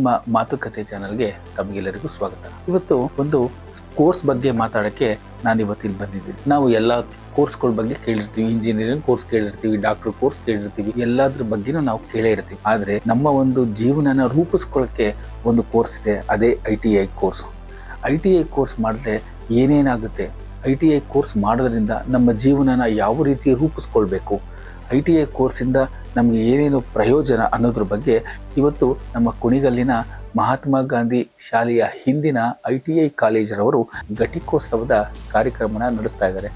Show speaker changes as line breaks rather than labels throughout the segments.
ನಮ್ಮ ಮಾತುಕತೆ ಚಾನಲ್ಗೆ ತಮಗೆಲ್ಲರಿಗೂ ಸ್ವಾಗತ. ಇವತ್ತು ಒಂದು ಕೋರ್ಸ್ ಬಗ್ಗೆ ಮಾತಾಡೋಕ್ಕೆ ನಾನು ಇವತ್ತಿಲ್ಲಿ ಬಂದಿದ್ದೀನಿ. ನಾವು ಎಲ್ಲ ಕೋರ್ಸ್ಗಳ ಬಗ್ಗೆ ಕೇಳಿರ್ತೀವಿ, ಇಂಜಿನಿಯರಿಂಗ್ ಕೋರ್ಸ್ ಕೇಳಿರ್ತೀವಿ, ಡಾಕ್ಟರ್ ಕೋರ್ಸ್ ಕೇಳಿರ್ತೀವಿ, ಎಲ್ಲದ್ರ ಬಗ್ಗೆನೂ ನಾವು ಕೇಳೇ ಇರ್ತೀವಿ. ಆದರೆ ನಮ್ಮ ಒಂದು ಜೀವನನ ರೂಪಿಸ್ಕೊಳ್ಳೋಕ್ಕೆ ಒಂದು ಕೋರ್ಸ್ ಇದೆ, ಅದೇ I T I course. I T I course ಮಾಡಿದ್ರೆ ಏನೇನಾಗುತ್ತೆ? ಐ ಟಿ ಐ ಕೋರ್ಸ್ ಮಾಡೋದ್ರಿಂದ ನಮ್ಮ ಜೀವನನ ಯಾವ ರೀತಿ ರೂಪಿಸ್ಕೊಳ್ಬೇಕು? ಐ ಟಿ ಐ ಕೋರ್ಸಿಂದ ನಮಗೆ ಏನೇನು ಪ್ರಯೋಜನ ಅನ್ನೋದ್ರ ಬಗ್ಗೆ ಇವತ್ತು ನಮ್ಮ ಕುಣಿಗಲ್ಲಿನ ಮಹಾತ್ಮ ಗಾಂಧಿ ಶಾಲೆಯ ಹಿಂದಿನ ಐ ಟಿ ಐ ಕಾಲೇಜರವರು ಘಟಿಕೋತ್ಸವದ ಕಾರ್ಯಕ್ರಮನ ನಡೆಸ್ತಾ ಇದ್ದಾರೆ.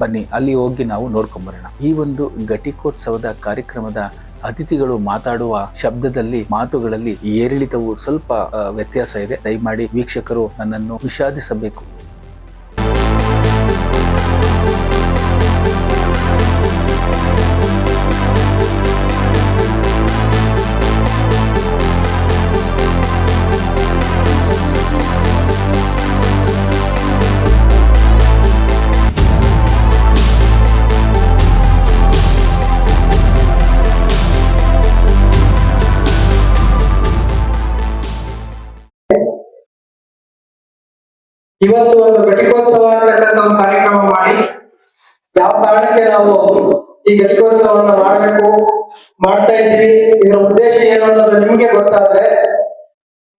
ಬನ್ನಿ, ಅಲ್ಲಿ ಹೋಗಿ ನಾವು ನೋಡ್ಕೊಂಬರೋಣ. ಈ ಒಂದು ಘಟಿಕೋತ್ಸವದ ಕಾರ್ಯಕ್ರಮದ ಅತಿಥಿಗಳು ಮಾತಾಡುವ ಶಬ್ದದಲ್ಲಿ, ಮಾತುಗಳಲ್ಲಿ ಏರಿಳಿತವು ಸ್ವಲ್ಪ ವ್ಯತ್ಯಾಸ ಇದೆ. ದಯಮಾಡಿ ವೀಕ್ಷಕರು ನನ್ನನ್ನು ವಿಷಾದಿಸಬೇಕು.
ಇವತ್ತು ಒಂದು ಘಟಿಕೋತ್ಸವ ಅಂತಕ್ಕಂಥ ಒಂದು ಕಾರ್ಯಕ್ರಮ ಮಾಡಿ. ಯಾವ ಕಾರಣಕ್ಕೆ ನಾವು ಈ ಘಟಿಕೋತ್ಸವವನ್ನು ಮಾಡಬೇಕು, ಮಾಡ್ತಾ ಇದ್ವಿ ಇದರ ಉದ್ದೇಶ ಏನು ಅನ್ನೋದು ನಿಮ್ಗೆ ಗೊತ್ತಾದ್ರೆ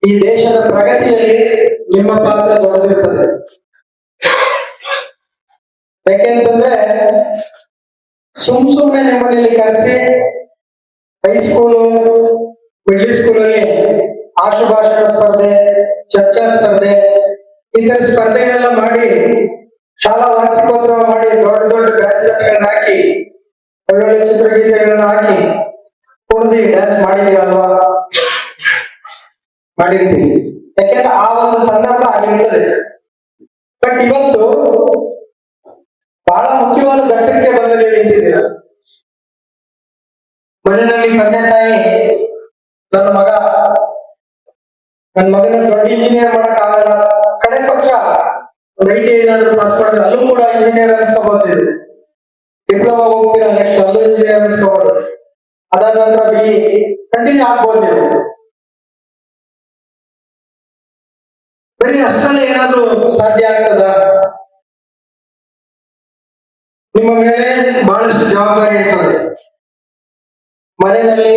ಈ ದೇಶದ ಪ್ರಗತಿಯಲ್ಲಿ ನಿಮ್ಮ ಪಾತ್ರ ದೊಡ್ಡದಿರ್ತದೆ. ಯಾಕೆಂತಂದ್ರೆ ಸುಮ್ ಸುಮ್ಮನೆ ನಿಮ್ಮಲ್ಲಿ ಕರೆಸಿ ಹೈಸ್ಕೂಲು ಮಿಡ್ಲ್ ಸ್ಕೂಲಲ್ಲಿ ಆಶುಭಾಷಣ ಸ್ಪರ್ಧೆ, ಚರ್ಚಾ ಸ್ಪರ್ಧೆ ಈ ಸ್ಪರ್ಧೆಗಳೆಲ್ಲ ಮಾಡಿ, ಶಾಲಾ ವಾರ್ಷಿಕೋತ್ಸವ ಮಾಡಿ ದೊಡ್ಡ ದೊಡ್ಡ ಬ್ಯಾಂಡ್ ಸೆಟ್ಗಳನ್ನ ಹಾಕಿ, ಒಳ್ಳೊಳ್ಳೆ ಚಿತ್ರಗೀತೆಗಳನ್ನ ಹಾಕಿ, ಕುಣಿದು ಡ್ಯಾನ್ಸ್ ಮಾಡಿದೀವಲ್ವಾ? ಮಾಡಿರ್ತೀವಿ. ಯಾಕೆಂದ್ರೆ ಆ ಒಂದು ಸಂದರ್ಭ ಆಗಿರ್ತದೆ. ಬಟ್ ಇವತ್ತು ಬಹಳ ಮುಖ್ಯವಾದ ಘಟ್ಟಕ್ಕೆ ಬಂದಲ್ಲಿ ನಿಂತಿದ್ದೀರ. ಮನೆಯಲ್ಲಿ ತಂದೆ ತಾಯಿ, ನನ್ನ ಮಗ, ನನ್ನ ಮಗನ ದೊಡ್ಡ ಇಂಜಿನಿಯರ್ ಮಾಡಕ್ ಒಂದು ಐ ಟಿ ಏನಾದ್ರು ಪಾಸ್ ಮಾಡಿದ್ರೆ ಅಲ್ಲೂ ಕೂಡ ಇಂಜಿನಿಯರ್ ಅನ್ಸ್ಕೋಬಹುದು ಡಿಪ್ಲೊಮಾ ಹೋಗ್ತೀರಾ ನೆಕ್ಸ್ಟ್ ಅಲ್ಲೂ ಇಂಜಿನಿಯರ್ ಅನ್ಸ್ಕೋಬಹುದು ಅದಾದ ನಂತರ ಬಿ ಕಂಟಿನ್ಯೂ ಆಗ್ಬೋದು ಬರೀ ಅಷ್ಟರಲ್ಲಿ ಏನಾದ್ರೂ ಸಾಧ್ಯ ಆಗ್ತದ? ನಿಮ್ಮ ಮೇಲೆ ಬಹಳಷ್ಟು ಜವಾಬ್ದಾರಿ ಇರ್ತದೆ. ಮನೆಯಲ್ಲಿ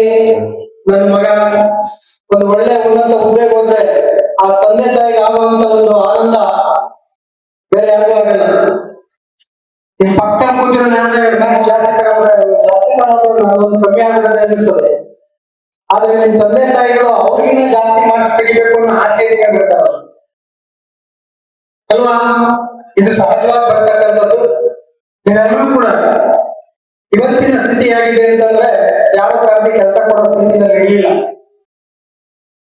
ನನ್ನ ಮಗ ಒಂದು ಒಳ್ಳೆ ಉನ್ನತ ಹುದ್ದೆಗೆ ಹೋದ್ರೆ ಆ ತಂದೆ ತಾಯಿಗೆ ಆಗುವಂತ ಒಂದು ಆನಂದ ಬೇರೆ ಯಾರಿಗೂ ಆಗಲ್ಲ. ನಿಮ್ ಪಕ್ಕ ಕೂತಿರೋ ನಾನು ಬ್ಯಾಂಕ್ ಜಾಸ್ತಿ ತಗೊಂಡ್ರೆ ಜಾಸ್ತಿ ತಗೊಂಡ್ರೆ ಒಂದು ಕಮ್ಮಿ ಆಗ್ಬಿಡದೆ ಅನಿಸ್ತದೆ ಆದ್ರೆ ನಿಮ್ ತಂದೆ ತಾಯಿಗಳು ಅವ್ರಿಗಿನ್ನ ಜಾಸ್ತಿ ಮಾರ್ಕ್ಸ್ ತೆಗಿಬೇಕು ಅನ್ನೋ ಆಸೆ ಇಟ್ಕೊಂಡಿರ್ತಾರ ಅಲ್ವಾ? ಇದು ಸಹಜವಾಗಿ ಬರ್ತಕ್ಕಂಥದ್ದು. ನೀವೆಲ್ಲರೂ ಕೂಡ ಇವತ್ತಿನ ಸ್ಥಿತಿ ಹೇಗಿದೆ ಅಂತಂದ್ರೆ ಯಾವ ಕಾರಣಕ್ಕೆ ಕೆಲಸ ಕೊಡೋ ಸ್ಥಿತಿನಲ್ಲಿ ಇರಲಿಲ್ಲ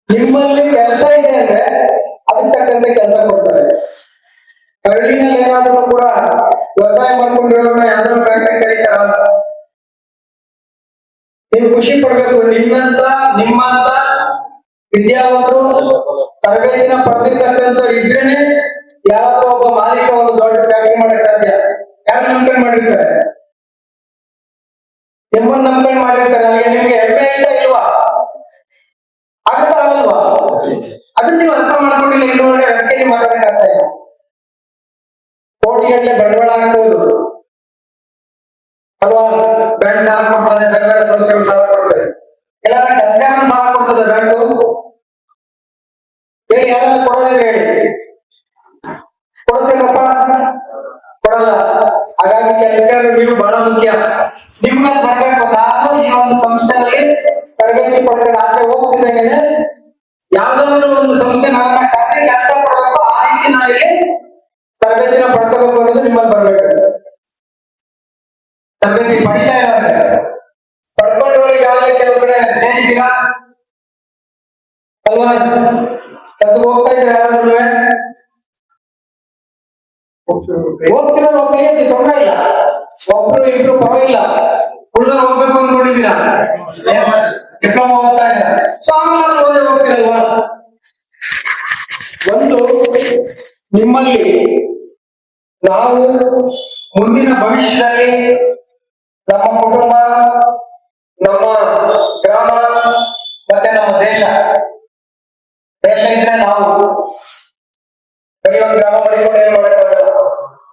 ನಿಮ್ಮಲ್ಲಿ ಕೆಲಸ ಇದೆ ಅಂದ್ರೆ ಅದಕ್ಕೆ ತಕ್ಕಂತೆ ಕೆಲಸ ಕೊಡ್ತಾರೆ. ಹಳ್ಳಿನಲ್ಲಿ ಏನಾದರೂ ಕೂಡ ವ್ಯವಸಾಯ ಮಾಡ್ಕೊಂಡಿರೋ ಯಾವ್ದಾದ್ರು ಫ್ಯಾಕ್ಟ್ರಿ ಕರೀತಾರ? ನೀವು ಖುಷಿ ಪಡ್ಬೇಕು, ನಿಮ್ಮಂತ ನಿಮ್ಮಂತ ವಿದ್ಯಾವಂತರು ತರಬೇತಿನ ಪಡೆದಿರ್ತಕ್ಕಂಥವ್ರು ಇದ್ರೇನೆ ಯಾವತ್ತೋ ಒಬ್ಬ ಮಾಲೀಕ ಒಂದು ದೊಡ್ಡ ಫ್ಯಾಕ್ಟ್ರಿ ಮಾಡಕ್ ಸಾಧ್ಯ. ಯಾರು ನಂಬ್ಕೊಂಡು ಮಾಡಿರ್ತಾರೆ? ನಿಮ್ಮನ್ನ ನಂಬ್ಕೊಂಡು ಮಾಡಿರ್ತಾರೆ ಅಲ್ಲಿಗೆ ನಿಮ್ಗೆ ಹೆಮ್ಮೆ ಇಲ್ಲ ಇಲ್ವಾ? ಆಗತ್ತಾ ಆಗಲ್ವಾ ಅದನ್ನ ನೀವು ಅರ್ಥ ಮಾಡ್ಕೊಂಡಿಲ್ಲ ಇನ್ನೊಂದ್ರೆ ಅದಕ್ಕೆ ನೀವು ಮಾತಾಡಕ್ ಆಗ್ತಾ ಇಲ್ಲ. ಕೋಟಿಗಟ್ಟಲೆ ಬಂಡವಾಳ ತರಬೇತಿನ ಪಡ್ಕೋಬೇಕು ಅನ್ನೋದು ನಿಮ್ಮಲ್ಲಿ ಬರ್ಬೇಕು. ತರಬೇತಿ ಪಡಿತಾ ಇದ್ದಾರೆ ಪಡ್ಕೊಂಡವರಿಗಾಗಲೇ ಕೆಲವು ಕಡೆ ಸೇರಿದ್ದೀರಾ? ಅಲ್ವಾ? ಕೆಲಸ ಹೋಗ್ತಾ ಇದ್ರೆ ಯಾರಾದ್ರೂ ಹೋಗ್ತಿರೋ ತೊಂದರೆ ತೊಂದ್ರೆ ಇಲ್ಲ. ಒಬ್ರು ಇಬ್ರು ಪರವಾಗಿಲ್ಲ. ಉಳಿದವ್ರು ಹೋಗ್ಬೇಕು ಅಂದ್ಕೊಂಡಿದ್ದೀರಾ? ಡಿಪ್ಲೊಮಾ ಹೋಗ್ತಾ ಇದ್ದಾರೆ? ಸೊ ಆಮೇಲೆ ಓದೇ ಹೋಗ್ತಿರಲ್ವಾ? ಒಂದು ನಿಮ್ಮಲ್ಲಿ ನಾವು ಮುಂದಿನ ಭವಿಷ್ಯದಲ್ಲಿ ನಮ್ಮ ಕುಟುಂಬ, ನಮ್ಮ ಗ್ರಾಮ ಮತ್ತೆ ನಮ್ಮ ದೇಶ. ದೇಶ ಇದ್ರೆ ನಾವು ಬರೀ ಗ್ರಾಮ ಮಾಡಿಕೊಂಡು ಏನ್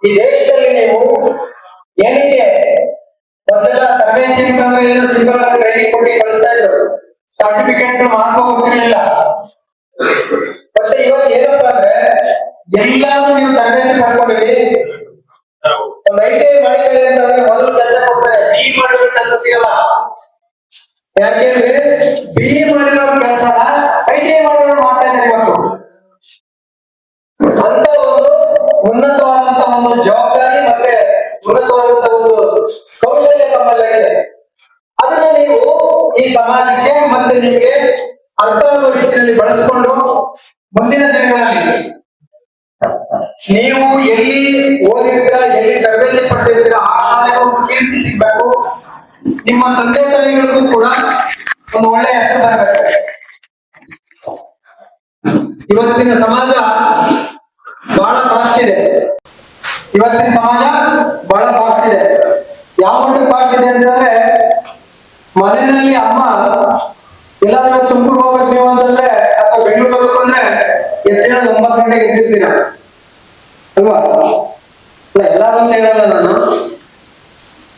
ಈ ದೇಶದಲ್ಲಿ ನೀವು ಏನಕ್ಕೆ ಮೊದಲ ತರಬೇತಿ ಅಂತಂದ್ರೆ ಏನು ಸಿಂಗಲ್ ಟ್ರೈನಿಂಗ್ ಕೊಟ್ಟು ಕಳಿಸ್ತಾ ಇದ್ರು. ಸರ್ಟಿಫಿಕೇಟ್ ಮಾಡ್ಕೊ ಗೊತ್ತಿರಲಿಲ್ಲ ಎಲ್ಲಾದ್ರೂ ನೀವು ತರಬೇತಿ ಮಾಡ್ಕೊಂಡಿರಿ ಒಂದು ಐ ಟಿ ಐ ಮಾಡಿದ್ದಾರೆ ಅಂತಂದ್ರೆ ಮೊದಲು ಕೆಲಸ ಕೊಡ್ತಾರೆ. ಬಿ ಮಾಡಿರೋ ಕೆಲಸ ಸಿಗಲ್ಲ. ಯಾಕೆಂದ್ರೆ ಬಿ ಮಾಡಿರೋ ಕೆಲಸ ಐ ಟಿ ಐ ಮಾಡಿರೋ ಮಾಡ್ತಾ ಇದ್ದಾರೆ ಇವತ್ತು. ಅಂತ ಒಂದು ಉನ್ನತವಾದಂತ ಒಂದು ಜವಾಬ್ದಾರಿ ಮತ್ತೆ ಉನ್ನತವಾದಂತ ಒಂದು ಕೌಶಲ್ಯ ತಮ್ಮಲ್ಲಿ ಇದೆ. ಅದನ್ನ ನೀವು ಈ ಸಮಾಜಕ್ಕೆ ಮತ್ತೆ ನಿಮಗೆ ಅರ್ಥ ರೀತಿಯಲ್ಲಿ ಬಳಸಿಕೊಂಡು ಮುಂದಿನ ದಿನಗಳಲ್ಲಿ ನೀವು ಎಲ್ಲಿ ಓದಿರ್ತೀರ ಎಲ್ಲಿ ತರಬೇತಿ ಪಡೆದಿರ್ತೀರ ಆ ಶಾಲೆಗೂ ಕೀರ್ತಿ ಸಿಗ್ಬೇಕು. ನಿಮ್ಮ ತಂದೆ ತಾಯಿಗಳಿಗೂ ಕೂಡ ಒಂದು ಒಳ್ಳೆಯ ಹೆಸರು ಬರಬೇಕು. ಇವತ್ತಿನ ಸಮಾಜ ಬಹಳ ಫಾಸ್ಟ್ ಇದೆ. ಇವತ್ತಿನ ಸಮಾಜ ಬಹಳ ಫಾಸ್ಟ್ ಇದೆ. ಯಾವ ಮಟ್ಟಿಗೆ ಫಾಸ್ಟ್ ಇದೆ ಅಂತಂದ್ರೆ, ಮನೆಯಲ್ಲಿ ಅಮ್ಮ ಎಲ್ಲಾದ್ರೂ ತುಮಕೂರು ಹೋಗ್ಬೇಕು ನೀವು ಅಂತಂದ್ರೆ, ಅಥವಾ ಬೆಂಗಳೂರು ಹೋಗ್ಬೇಕು ಅಂದ್ರೆ ಎದ್ದೇಳೋದು ಒಂಬತ್ತು ಗಂಟೆಗೆ ಎದ್ದಿರ್ತೀರ? ಅಲ್ವಾ ಎಲ್ಲಾರು ಅಂತ ಹೇಳಲ್ಲ ನಾನು.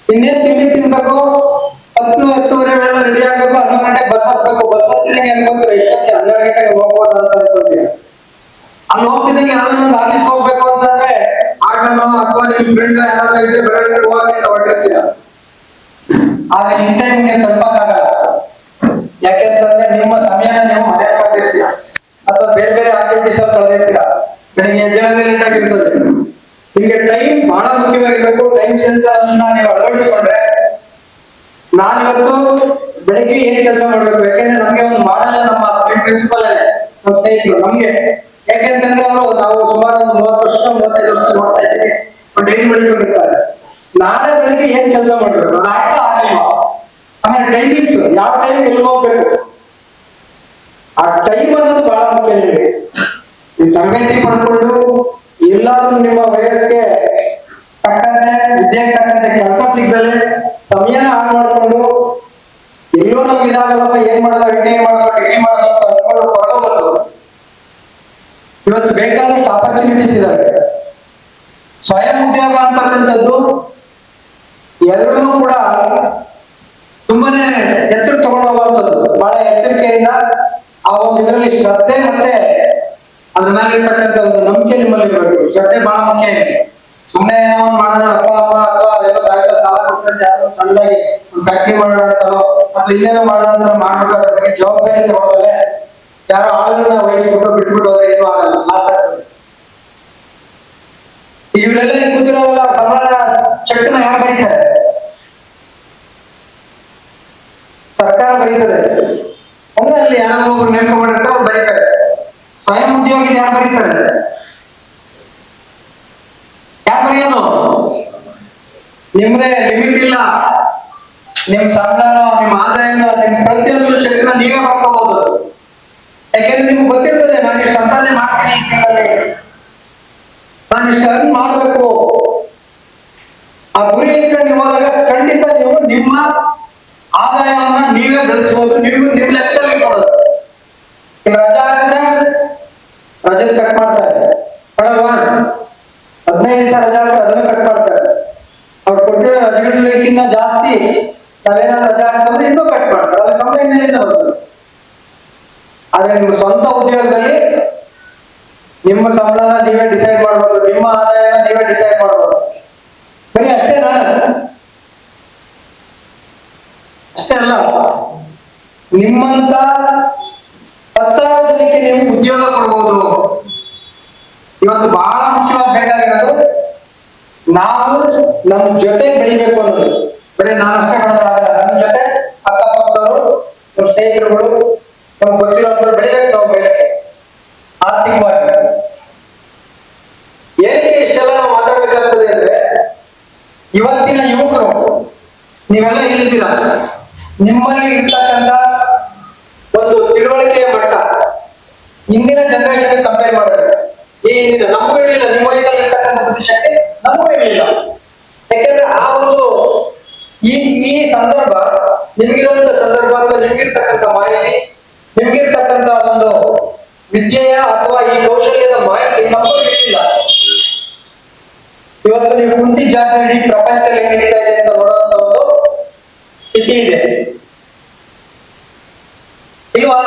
ಇನ್ನೇನ್ ತಿಂಡಿ ತಿನ್ಬೇಕು? ಹತ್ತು, ಹತ್ತುವರೆ ವೇಳೆ ರೆಡಿ ಆಗ್ಬೇಕು. ಹನ್ನೊಂದು ಗಂಟೆಗೆ ಬಸ್ ಹತ್ಬೇಕು. ಬಸ್ ಹತ್ತಿದಂಗೆ ಅನ್ಕೊಂತೀರ? ಎಷ್ಟಕ್ಕೆ ಹನ್ನೆರಡು ಗಂಟೆಗೆ ಹೋಗ್ಬೋದು ಅಂತ ಅನ್ಕೊಂತೀವಿ ಅಲ್ಲಿ ಹೋಗ್ತಿದ್ದಂಗೆ ಯಾವ್ದಾದ್ರು ಒಂದು ಆಫೀಸ್ ಹೋಗ್ಬೇಕು ಅಂತಂದ್ರೆ, ಆಟೋನೋ ಅಥವಾ ನಿಮ್ ಫ್ರೆಂಡ್ ಯಾರಾದ್ರೂ ಇದ್ರೆ ಬೆಳಗ್ಗೆ ಹೋಗಿ ಅಂತ ಹೊರಟಿರ್ತೀರ ಆದ್ರೆ ಇನ್ ಟೈಮ್ ನೀವು ತಲುಪಕ್ಕಾಗಲ್ಲ ಯಾಕೆಂತಂದ್ರೆ ನಿಮ್ಮ ಸಮಯನ ನೀವು ಮನೆ ಕಳೆದಿರ್ತೀರ ಅಥವಾ ಬೇರೆ ಬೇರೆ ಆಕ್ಟಿವಿಟೀಸ್ ಅಲ್ಲಿ ಕಳೆದಿರ್ತೀರ ಬೆಳಿಗ್ಗೆ ಎದ್ದೇಳೋದೇ ಲೇಟ್ ಆಗಿರ್ತದೆ ನಿಮ್ಗೆ ಟೈಮ್ ಬಹಳ ಮುಖ್ಯವಾಗಿರ್ಬೇಕು. ಟೈಮ್ ಸೆನ್ಸ್ ಅನ್ನ ನೀವು ಅಳವಡಿಸ್ಕೊಂಡ್ರೆ ನಾನಿವತ್ತು ಬೆಳಿಗ್ಗೆ ಏನ್ ಕೆಲಸ ಮಾಡ್ಬೇಕು? ಯಾಕಂದ್ರೆ ನಮ್ಗೆ ಒಂದು ಮಾಡಲ್ಲ ನಮ್ಮ ಪ್ರಿನ್ಸಿಪಲ್ ನಮ್ಮ ಸ್ನೇಹಿತರು, ನಮ್ಗೆ. ಯಾಕೆಂತಂದ್ರೆ ಅವರು ನಾವು ಸುಮಾರು ಒಂದು ಮೂವತ್ತು ವರ್ಷ, ಮೂವತ್ತೈದು ವರ್ಷ ನೋಡ್ತಾ ಇದ್ದೀವಿ. ಡೈಲಿ ಬೆಳಿಕೊಂಡಿರ್ತಾರೆ ನಾಳೆ ಬೆಳಿಗ್ಗೆ ಏನ್ ಕೆಲಸ ಮಾಡ್ಬೇಕು? ಅದಾಯ್ತಾ ಆಗಿಲ್ವಾ ಆಮೇಲೆ ಟೈಮಿಂಗ್ಸ್ ಯಾವ ಟೈಮ್ ಎಲ್ಲಿ ಹೋಗ್ಬೇಕು? ಆ ಟೈಮ್ ಅನ್ನೋದು ಬಹಳ ಮುಖ್ಯ ನಿಮಗೆ. ತರಬೇತಿ ಪಡ್ಕೊಂಡು ಎಲ್ಲಾದ್ರೂ ನಿಮ್ಮ ವಯಸ್ಸಿಗೆ ತಕ್ಕಂತೆ, ವಿದ್ಯೆಗೆ ತಕ್ಕಂತೆ ಕೆಲಸ ಸಿಗ್ದಲೆ ಸಮಯನ ಹಾಳು ಮಾಡ್ಕೊಂಡು ಎಲ್ಲೋ ನಮ್ಗೆ ಇದಾಗಲ್ಲಪ್ಪ, ಏನ್ ಮಾಡೋದು ಡಿಗ್ರಿ ಮಾಡೋದು ಡಿಗ್ರಿ ಮಾಡೋದು ಅಂತ ಅನ್ಕೊಂಡು ಇವತ್ತು ಬೇಕಾದಷ್ಟು ಆಪರ್ಚುನಿಟೀಸ್ ಇದಾವೆ. ಸ್ವಯಂ ಉದ್ಯೋಗ ಅಂತಕ್ಕಂಥದ್ದು ಎಲ್ಲರೂ ಕೂಡ ತುಂಬಾನೇ ಎಚ್ಚರ ತಗೊಂಡು ಹೋಗುವಂಥದ್ದು. ಬಹಳ ಎಚ್ಚರಿಕೆಯಿಂದ ಆ ಒಂದು ಇದರಲ್ಲಿ ಶ್ರದ್ಧೆ ಮತ್ತೆ ಅದ್ರ ಮೇಲೆ ಇರ್ತಕ್ಕಂಥ ಒಂದು ನಂಬಿಕೆ ನಿಮ್ಮಲ್ಲಿ ಇರಬೇಕು. ಶ್ರದ್ಧೆ ಬಹಳ ಮುಖ್ಯ ಸುಮ್ಮನೆ ಏನೋ ಒಂದ್ ಮಾಡೋಣ ಅಪ್ಪ ಅಮ್ಮ ಅಥವಾ ಅದೆಲ್ಲ ಬ್ಯಾಂಕ್ ಸಾಲ ಕೊಡ್ತಾರೆ, ಯಾರು ಸಣ್ಣದಾಗಿ ಫ್ಯಾಕ್ಟ್ರಿ ಮಾಡೋಣ ಅಥವಾ ಇನ್ನೇನೋ ಮಾಡೋಣ ಅಂತ ಅದ್ರ ಬಗ್ಗೆ ಜವಾಬ್ದಾರಿ ತಗೊಳ್ಳೋದಲ್ಲೇ ಯಾರೋ ಆಳುಗಳನ್ನ ವಹಿಸ್ಬಿಟ್ಟು ಬಿಟ್ಬಿಟ್ಟು ಹೋದ್ರೆ ಏನೂ ಆಗಲ್ಲ ಲಾಸ್ ಆಗ್ತದೆ. ಇವರೆಲ್ಲ ಇಲ್ಲಿ ಕೂತಿರೋರೆಲ್ಲ ಸಂಬಳ ಚೆಕ್ನ ಯಾರು ಬರೀತಾರೆ? ಸರ್ಕಾರ ಬರೀತದೆ. ಅಂದ್ರೆ ಅಲ್ಲಿ ಯಾರೋ ಒಬ್ರು ನೇಮಕ ಮಾಡಿರ್ತಾರೆ ಸ್ವಯಂ ಉದ್ಯೋಗಿ ಯಾರು ಬರೀತಾರೆ? ಯಾರು ಬರೆಯೋದು? ನಿಮ್ದೇ ಲಿಮಿಟ್ ಇಲ್ಲ. ನಿಮ್ ಸಂಬಳನೋ ನಿಮ್ ಆದಾಯನೋ, ನಿಮ್ ಪ್ರತಿಯೊಂದು ಚೆಕ್ನ ನೀವೇ ಹಾಕೋಬಹುದು ಯಾಕೆಂದ್ರೆ ನಿಮ್ಗೆ ಗೊತ್ತಿರ್ತದೆ, ನಾನು ಸಂಪಾದನೆ ಮಾಡ್ತೀನಿ ಈ ನಾನು ಇಷ್ಟು ಅರ್ನ್ ಮಾಡ್ಬೇಕು. ಆ ಗುರಿ ಇಟ್ಕೊಂಡು ಹೋದಾಗ ಖಂಡಿತ ನೀವು ನಿಮ್ಮ ಆದಾಯವನ್ನ ನೀವೇ ಗಳಿಸಬಹುದು ನೀವು ನಿಮ್ ಲೆಕ್ಕದಲ್ಲಿ ಇಟ್ಕೊಳ್ಳೋದು ನೀವು ರಜಾ ಹಾಕಿದ್ರೆ ರಜೆ ಕಟ್ ಮಾಡ್ತಾರೆ ಕೊಡಲ್ವಾ ಹದಿನೈದು ದಿವಸ ರಜಾ ಹಾಕಿದ್ರೆ ಅದನ್ನು ಕಟ್ ಮಾಡ್ತಾರೆ ಅವ್ರು ಕೊಟ್ಟಿರೋ ರಜೆಗಳಿಗಿಂತ ಜಾಸ್ತಿ ನಾವೇನಾದ್ರು ರಜಾ ಹಾಕಿದ್ರೆ ಇನ್ನೂ ಕಟ್ ಮಾಡ್ತಾರೆ ಅಲ್ಲಿ ಸಂಬಳ ಇನ್ನೆಲ್ಲಿಂದ ಬರ್ತದೆ ಆದ್ರೆ ನಿಮ್ಮ ಸ್ವಂತ ಉದ್ಯೋಗದಲ್ಲಿ ನಿಮ್ಮ ಸಂಬಳನ ನೀವೇ ಡಿಸೈಡ್ ಮಾಡ್ಬೋದು, ನಿಮ್ಮ ಆದಾಯನ ನೀವೇ ಡಿಸೈಡ್ ಮಾಡ್ಬೋದು. ಬರೀ ಅಷ್ಟೇನಾ ಅಷ್ಟೇ ಅಲ್ಲ. ನಿಮ್ಮಂತ ಹತ್ತಾರು ಜನಕ್ಕೆ ನೀವು ಉದ್ಯೋಗ ಕೊಡ್ಬೋದು. ಇವತ್ತು ಬಹಳ ಮುಖ್ಯವಾಗಿ ಬೇಕಾಗಿರೋದು ನಾವು ನಮ್ಮ ಜೊತೆ ಬೆಳಿಬೇಕು ಅನ್ನೋದು. ಬರೀ ನಾನಷ್ಟೇ ಬೆಳೆದ್ರಾಗಲ್ಲ ನಮ್ಮ ಜೊತೆ ಅಕ್ಕಪಕ್ಕದವರು ನಮ್ಮ ಸ್ನೇಹಿತರುಗಳು, ನಮ್ಗೆ ಗೊತ್ತಿರೋಂಥವ್ರು ಬೆಳಿಬೇಕು ನಾವು ಬೆಳಗ್ಗೆ ಆರ್ಥಿಕವಾಗಿ ಏನಕ್ಕೆ ಇಷ್ಟೆಲ್ಲ ನಾವು ಮಾತಾಡ್ಬೇಕಾಗ್ತದೆ ಅಂದ್ರೆ ಇವತ್ತಿನ ಯುವಕರು, ನೀವೆಲ್ಲ ಎಲ್ಲಿದ್ದೀರಾ ನಿಮ್ಮಲ್ಲಿ ಇರ್ತಕ್ಕಂಥ ಒಂದು ತಿಳುವಳಿಕೆಯ ಮಟ್ಟ ಇಂದಿನ ಜನರೇಷನ್ ಕಂಪೇರ್ ಮಾಡಿದ್ರೆ, ಏ ಇಂದಿನ ನಮಗೂ ಇರಲಿಲ್ಲ ನಿಮ್ಮ ವಯಸ್ಸಲ್ಲಿ ಇರ್ತಕ್ಕಂಥ ಬುದ್ಧಿಶಕ್ತಿ ನಮಗೂ ಇರಲಿಲ್ಲ ಯಾಕೆಂದ್ರೆ ಆ ಒಂದು ಈ ಈ ಸಂದರ್ಭ ನಿಮ್ಗಿರುವಂತ ಸಂದರ್ಭ ಅಥವಾ ನಿಮ್ಗಿರ್ತಕ್ಕಂಥ ಮಾಹಿತಿ, ನಿಮ್ಗಿರ್ತಕ್ಕಂಥ ಒಂದು ವಿದ್ಯೆಯ ಅಥವಾ ಈ ಕೌಶಲ್ಯದ ಮಾಹಿತಿ ನಮಗೂ ಇರಲಿಲ್ಲ ಇವತ್ತು ನೀವು ಕುಂತಿ ಜಾತಿ ಇಡೀ ಪ್ರಪಂಚದಲ್ಲಿ ಹೆಂಗ್ ನಡೀತಾ ಇದೆ ಅಂತ ನೋಡುವಂತ ಒಂದು ಸ್ಥಿತಿ ಇದೆ. ಇಲ್ವಾ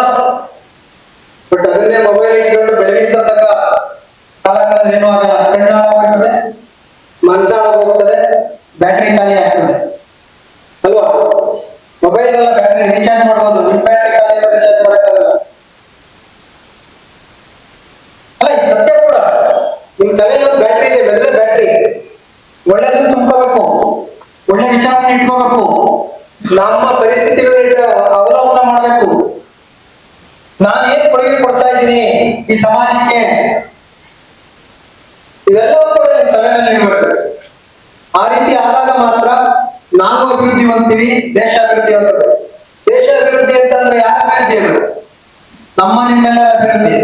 ಬಟ್ ಅದನ್ನೇ ಮೊಬೈಲ್ ಇಟ್ಕೊಂಡು ಬೆಳಗಿನ ಸತಕ ಕಾಲ ಕಳೆದ್ರೆ ಏನೂ ಆಗಲ್ಲ ಕಣ್ಣು ಹೋಗ್ತದೆ ಮನಸ್ಸು ಹಾಳಾಗೋಗ್ತದೆ ಬ್ಯಾಟ್ರಿ ಖಾಲಿ ಆಗ್ತದೆ ಅಲ್ವಾ ಮೊಬೈಲ್ ಎಲ್ಲ ಬ್ಯಾಟ್ರಿ ರೀಚಾರ್ಜ್ ಮಾಡ್ಬೋದು ನಿಮ್ ಬ್ಯಾಟ್ರಿ ಖಾಲಿ ಆದ್ರೆ ರೀಚಾರ್ಜ್ ಮಾಡಕ್ಕಾಗಲ್ಲ ಅಲ್ಲ ಇದು ಸತ್ಯ ಕೂಡ ನಿಮ್ ತಲೆಯಲ್ಲಿ ಒಂದು ಬ್ಯಾಟ್ರಿ ಇದೆ ಬೆದ್ರೆ ಬ್ಯಾಟ್ರಿ ಒಳ್ಳೇದನ್ನ ತುಂಬ್ಕೋಬೇಕು ಒಳ್ಳೆ ವಿಚಾರನ ಇಟ್ಕೋಬೇಕು ನಮ್ಮ ಪರಿಸ್ಥಿತಿಗಳನ್ನ ಅವಲಂಬನೆ ಮಾಡಬೇಕು ನಾನು ಏನ್ ಕೊಡುಗೆ ಕೊಡ್ತಾ ಇದ್ದೀನಿ ಈ ಸಮಾಜಕ್ಕೆ ಇವೆಲ್ಲವೂ ಕೂಡ ಇರಬೇಕು. ಆ ರೀತಿ ಆದಾಗ ಮಾತ್ರ ನಾವು ಅಭಿವೃದ್ಧಿ ಹೊಂದ್ತೀವಿ, ದೇಶ ಅಭಿವೃದ್ಧಿ ಹೊಂದದೆ ದೇಶ ಅಭಿವೃದ್ಧಿ ಅಂತಂದ್ರೆ ಯಾರ ಅಭಿವೃದ್ಧಿ ಅದು ನಮ್ಮ ನಿಮ್ಮೆಲ್ಲ ಅಭಿವೃದ್ಧಿ.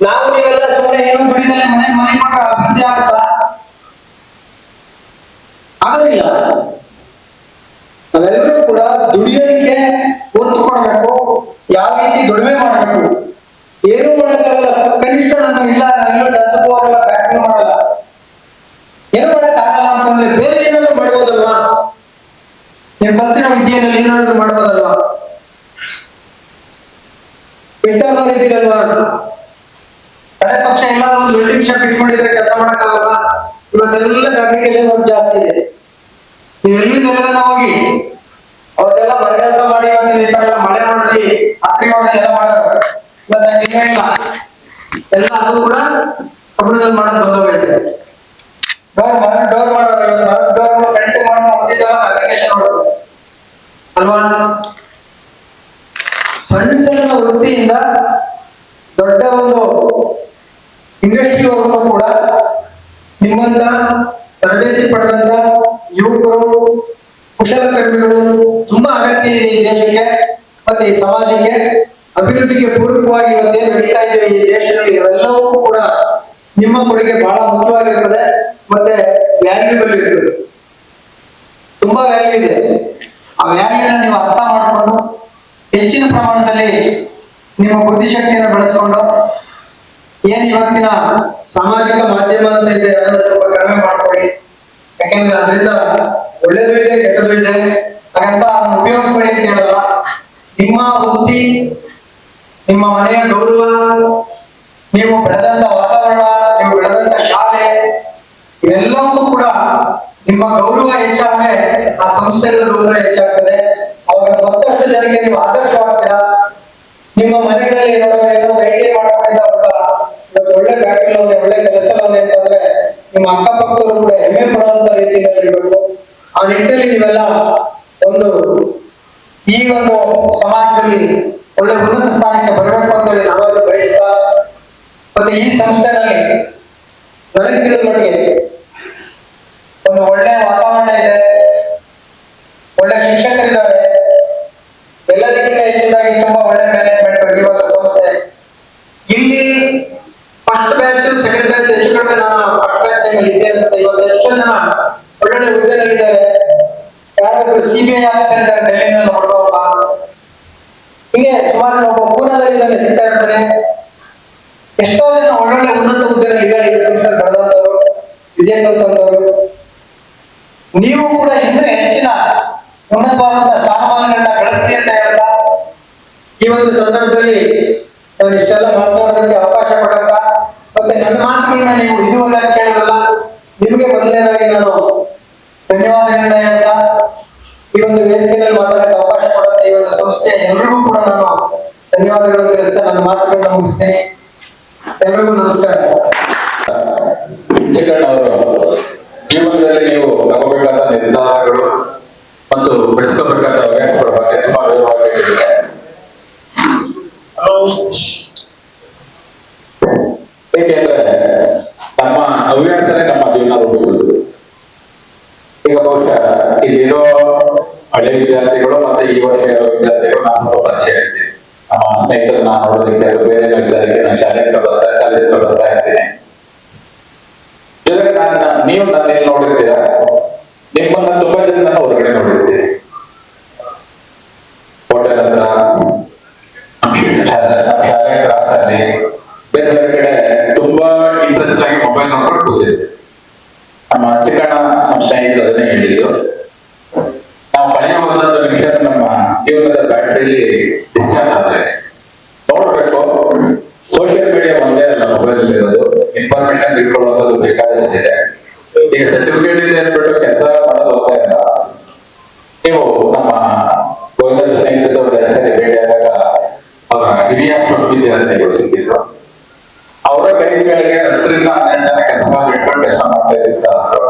ನಾವು ನೀವೆಲ್ಲ ಸುಮ್ಮನೆ ಏನು ದುಡಿದಲ್ಲಿ ಮನೆ ಮನೆ ಕೊಟ್ರೆ ಅಭಿವೃದ್ಧಿ ಆಗುತ್ತಾ? ಆಗೋದಿಲ್ಲ. ನಾವೆಲ್ಲರೂ ಕೂಡ ದುಡಿಯೋದಕ್ಕೆ ಒತ್ತು ಕೊಡಬೇಕು. ಯಾವ ರೀತಿ ದುಡಿಮೆ ಮಾಡಬೇಕು ಏನು ಮಾಡೋಕ್ಕಾಗಲ್ಲ ಕನಿಷ್ಠ ನಾನು ಇಲ್ಲ ನಾನೆಲ್ಲೂ ಕೆಲಸಕ್ಕೂ ಹೋಗಲ್ಲ ಫ್ಯಾಕ್ಟ್ರಿ ಮಾಡಲ್ಲ ಏನು ಮಾಡಕ್ಕಾಗಲ್ಲ ಅಂತಂದ್ರೆ ಬೇರೆ ಏನಾದ್ರು ಮಾಡ್ಬೋದಲ್ವಾ ನೀವು ಕಲ್ತಿರೋ ವಿದ್ಯೆಯಲ್ಲಿ ಏನಾದ್ರೂ ಮಾಡ್ಬೋದಲ್ವಾ? ಬೆಟ್ಟ ಮಾಡಿದ್ದೀರಲ್ವಾ ಕಡೆ ಪಕ್ಷ ಎಲ್ಲ ಒಂದು ವೆಲ್ಡಿಂಗ್ ಶಾಪ್ ಇಟ್ಕೊಂಡಿದ್ರೆ ಕೆಲಸ ಮಾಡಕ್ಕಾಗಲ್ಲ ಇವತ್ತೆಲ್ಲ ಫ್ಯಾಬ್ರಿಕೇಶನ್ ವರ್ಕ್ ಜಾಸ್ತಿ ಇದೆ. ನೀವು ಎಲ್ಲಿಂದ ಹೋಗಿ, ಅವತ್ತೆಲ್ಲ ಮರ ಕೆಲಸ ಮಾಡಿ ಈ ತರ ಮಳೆ ಮಾಡಿದ್ವಿ ಅತ್ರಿ ಮಾಡಿ ಎಲ್ಲ ಮಾಡೋರು. ಇವತ್ತ ಇಲ್ಲ. ಎಲ್ಲ ಅದು ಕೂಡ ಕಬ್ಬಿಣದಲ್ಲಿ ಮಾಡೋದು ಬಂದೋಗೈತೆ ಡೋರ್ ಮರ ಡೋರ್ ಮಾಡೋರು ಇವತ್ತು ಮರದ ಡೋರ್ ಪೆಂಟ್ ಮಾಡಿ ಮುಗಿದೆಲ್ಲ ಫ್ಯಾಬ್ರಿಕೇಶನ್ ಮಾಡೋರು ಅಲ್ವಾ ಸಣ್ಣ ಸಣ್ಣ ವೃತ್ತಿಯಿಂದ ದೊಡ್ಡ ಒಂದು ಇಂಡಸ್ಟ್ರಿವರೆಗೂ ಕೂಡ ನಿಮ್ಮಂತ ತರಬೇತಿ ಪಡೆದಂತ ಯುವಕರು ಕುಶಲಕರ್ಮಿಗಳು ತುಂಬಾ ಅಗತ್ಯ ಇದೆ ಈ ದೇಶಕ್ಕೆ ಮತ್ತೆ ಈ ಸಮಾಜಕ್ಕೆ. ಅಭಿವೃದ್ಧಿಗೆ ಪೂರಕವಾಗಿ ಇವತ್ತೇನು ನಡೀತಾ ಇದೆ ಈ ದೇಶದಲ್ಲಿ ಇವೆಲ್ಲವೂ ಕೂಡ ನಿಮ್ಮ ಕೊಡುಗೆ ಬಹಳ ಮುಖ್ಯವಾಗಿರ್ತದೆ ಮತ್ತೆ ವ್ಯಾಲ್ಯೂಬಲ್ ಇರ್ತದೆ. ತುಂಬಾ ವ್ಯಾಲ್ಯೂ ಇದೆ. ಆ ವ್ಯಾಲ್ಯೂನ ನೀವು ಅರ್ಥ ಮಾಡಿಕೊಂಡು ಹೆಚ್ಚಿನ ಪ್ರಮಾಣದಲ್ಲಿ ನಿಮ್ಮ ಬುದ್ಧಿಶಕ್ತಿಯನ್ನು ಬಳಸ್ಕೊಂಡು ಏನ್ ಇವತ್ತಿನ ಸಾಮಾಜಿಕ ಮಾಧ್ಯಮ ಅಂತ ಇದೆ, ಅದನ್ನ ಸ್ವಲ್ಪ ಕಡಿಮೆ ಮಾಡ್ಕೊಳ್ಳಿ ಯಾಕೆಂದ್ರೆ ಅದರಿಂದ ಒಳ್ಳೇದು ಇದೆ, ಕೆಟ್ಟದು ಇದೆ. ಹಾಗಂತ ಅದನ್ನ ಉಪಯೋಗಿಸ್ಬೇಡಿ ಅಂತ ಹೇಳಲ್ಲ. ನಿಮ್ಮ ವೃತ್ತಿ ನಿಮ್ಮ ಮನೆಯ ಗೌರವ, ನೀವು ಬೆಳೆದಂತ ವಾತಾವರಣ, ನೀವು ಬೆಳೆದಂತ ಶಾಲೆ ಇವೆಲ್ಲವೂ ಕೂಡ ನಿಮ್ಮ ಗೌರವ ಹೆಚ್ಚಾದ್ರೆ, ಆ ಸಂಸ್ಥೆಗಳ ಗೌರವ ಹೆಚ್ಚಾಗ್ತದೆ. ಅವಾಗ ಮತ್ತಷ್ಟು ಜನಕ್ಕೆ ನೀವು ಆದರ್ಶವಾಗ್ತೀರಾ? ನಿಮ್ಮ ಅಕ್ಕಪಕ್ಕದವರು ಕೂಡ ಹೆಮ್ಮೆ ಪಡುವಂತ ರೀತಿಯಲ್ಲಿ ಇರಬೇಕು ಆ ನಿಟ್ಟಿನಲ್ಲಿ ನೀವೆಲ್ಲ ಒಂದು ಈ ಒಂದು ಸಮಾಜದಲ್ಲಿ ಒಳ್ಳೆ ಉನ್ನತ ಸ್ಥಾನಕ್ಕೆ ಬರಬೇಕು ಅಂತ ಹೇಳಿ ನಾವೆಲ್ಲ ಬಯಸ್ತಾ, ಮತ್ತೆ ಈ ಸಂಸ್ಥೆನಲ್ಲಿ ನನಗೆ ತಿಳಿದ ಮಟ್ಟಿಗೆ ಒಂದು ಒಳ್ಳೆ ವಾತಾವರಣ ಇದೆ. ಒಳ್ಳೆ ಶಿಕ್ಷಕರಿದ್ದಾರೆ. ಎಲ್ಲದಕ್ಕಿಂತ ಹೆಚ್ಚಿನದಾಗಿ ತುಂಬಾ ಒಳ್ಳೆ ಮ್ಯಾನೇಜ್ಮೆಂಟ್ ಇರುವಂತ ಸಂಸ್ಥೆ. ಇಲ್ಲಿ ಫಸ್ಟ್ ಬ್ಯಾಚ್ ಸೆಕೆಂಡ್ ಬ್ಯಾಚ್ ಹೆಚ್ಚು ಕಡಿಮೆ ನಾನು ಫಸ್ಟ್ ಬ್ಯಾಚ್ ಇದ್ದೆ ಅನ್ಸುತ್ತೆ ಇವತ್ತು ಎಷ್ಟೋ ಜನ ಒಳ್ಳೊಳ್ಳೆ ಹುದ್ದೆಗಳಿದ್ದಾರೆ ಯಾರೊಬ್ರು ಸಿ ಬಿ ಐ ಆಫೀಸರ್ ಇದ್ದಾರೆ ಡೆಲ್ಲಿನಲ್ಲಿ ಹೊಡೆದವಪ್ಪ ಹೀಗೆ ಸುಮಾರು ಜನ ಒಬ್ಬ ಪೂನಾದಲ್ಲಿ ಇದ್ದಾನೆ ಇರ್ತಾನೆ ಎಷ್ಟೋ ಜನ ಒಳ್ಳೊಳ್ಳೆ ಉನ್ನತ ಹುದ್ದೆಗಳು ಈಗ ಈ ಸಂಸ್ಥೆ ವಿದ್ಯೆ ಕಲ್ತಂತವರು ನೀವು ಕೂಡ ಇನ್ನೂ ಹೆಚ್ಚಿನ ಉನ್ನತವಾದಂತಹ ಸ್ಥಾನಮಾನಗಳನ್ನ ಗಳಿಸ್ತೀರಿ ಅಂತ ಹೇಳ್ತಾ, ಈ ಒಂದು ಸಂದರ್ಭದಲ್ಲಿ ನಾನು ಇಷ್ಟೆಲ್ಲ ಮಾತನಾಡೋದಕ್ಕೆ ಅವಕಾಶ ಕೊಡಕ್ಕ ಮತ್ತೆ ನನ್ನ ಮಾತುಗಳನ್ನ ನೀವು ಇದುವರೆಗೆ ಕೇಳಿದ್ರಲ್ಲ, ನಿಮಗೆ ಮೊದಲನೇದಾಗಿ ನಾನು ಧನ್ಯವಾದಗಳನ್ನ ಹೇಳ್ತಾ, ಈ ಒಂದು ವೇದಿಕೆಯಲ್ಲಿ ಮಾತಾಡಕ್ಕೆ ಅವಕಾಶ ಕೊಡುತ್ತೆ ಈ ಒಂದು ಸಂಸ್ಥೆ ಎಲ್ಲರಿಗೂ ಕೂಡ ನಾನು ಧನ್ಯವಾದಗಳನ್ನು ತಿಳಿಸ್ತಾ ನನ್ನ ಮಾತುಗಳನ್ನ ಮುಗಿಸ್ತೇನೆ ಎಲ್ರಿಗೂ ನಮಸ್ಕಾರ
ಚಿಕ್ಕಣ್ಣವರು ಅವರ ಕೈಗಳಿಗೆ ಹತ್ತರಿಂದ ಹನ್ನೆರಡು ಜನ ಕೆಲಸ ಇಟ್ಕೊಂಡು ಕೆಲಸ ಮಾಡ್ತಾ ಇದ್ರು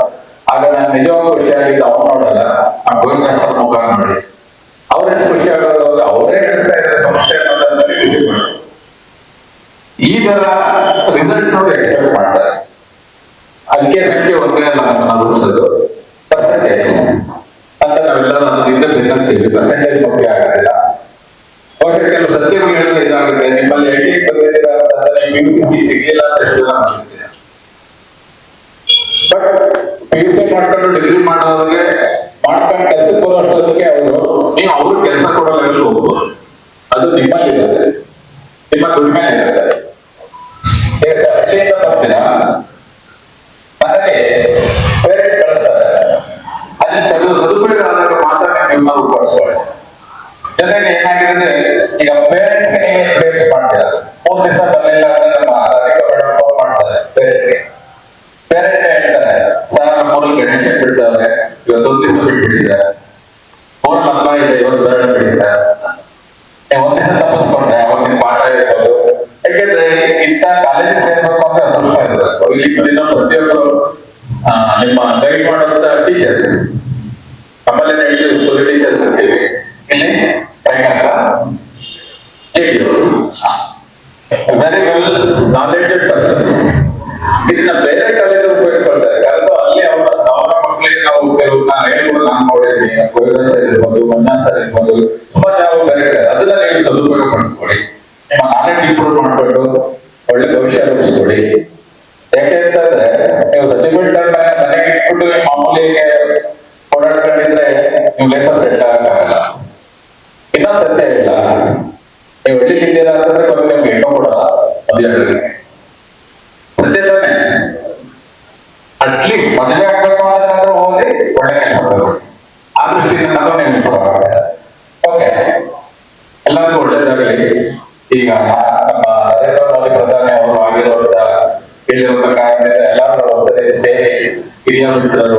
ಆಗ ನಾನು ನಿಜವಾಗೂ ಖುಷಿ ಆಗಿದ್ದು ಅವ್ರು ನೋಡಲ್ಲ, ಆ ಗೋವಿಂದ ಮುಖ ನೋಡಿ. ಅವ್ರೆಷ್ಟು ಖುಷಿ ಆಗೋದು ಅವರೇ ನಡೆಸ್ತಾ ಇದ್ದಾರೆ ಸಮಸ್ಯೆ ಅನ್ನೋದನ್ನ ಖುಷಿ ಪಡ್ತಾರೆ ಈ ತರ ರಿಸಲ್ಟ್ ನೋಡಿ ಎಕ್ಸ್ಪೆಕ್ಟ್ ಮಾಡ್ತಾರೆ ಅದಕ್ಕೆ ಸಂಖ್ಯೆ ಒಂದೇ ಅಲ್ಲ ನಾನು ರೂಪಿಸೋದು ಪರ್ಸೆಂಟೇಜ್ ಅಂತ ನಾವೆಲ್ಲ ನಾನು ಹಿಂದೆ ಬೇಕಂತೀವಿ ಪರ್ಸೆಂಟೇಜ್ ಸಿ ಅಂತ ಬಟ್ ಪಿ ಯು ಮಾಡ್ಕೊಂಡು ಡಿಗ್ರಿ ಮಾಡೋರಿಗೆ ಮಾಡ್ಕೊಂಡು ಕೆಲಸಕ್ಕೆ ಹೋಗೋಷ್ಟೊತ್ತಿಗೆ ಅವರು ನೀವು ಅವ್ರಿಗೆ ಕೆಲಸ ಕೊಡೋ ಲೆವೆಲ್ ಹೋಗ್ಬೋದು. ಯಾಕೆ ಅಂತಂದ್ರೆ ನೀವು ಸೆಟಲ್ಮೆಂಟ್ ಮೇಲೆ ಮನೆಗೆ ಇಟ್ಬಿಟ್ಟು ನಿಮ್ಮ ಮಾಮೂಲಿಗೆ ಓಡಾಡ್ಕೊಂಡಿದ್ರೆ ನೀವು ಲೈಫ್ ಸೆಟ್ ಆಗಲ್ಲ ಇನ್ನೊಂದ್ ಸತ್ಯ ಇಲ್ಲ. ನೀವು ಎಲ್ಲಿ ಇದ್ದೀರಾ ಅಂತಂದ್ರೆ ನಿಮ್ಗೆ ಹೆಣ್ಣು ಕೊಡಲ್ಲ. ಅದೇ ಮಾಡಿದ್ದಾರೆ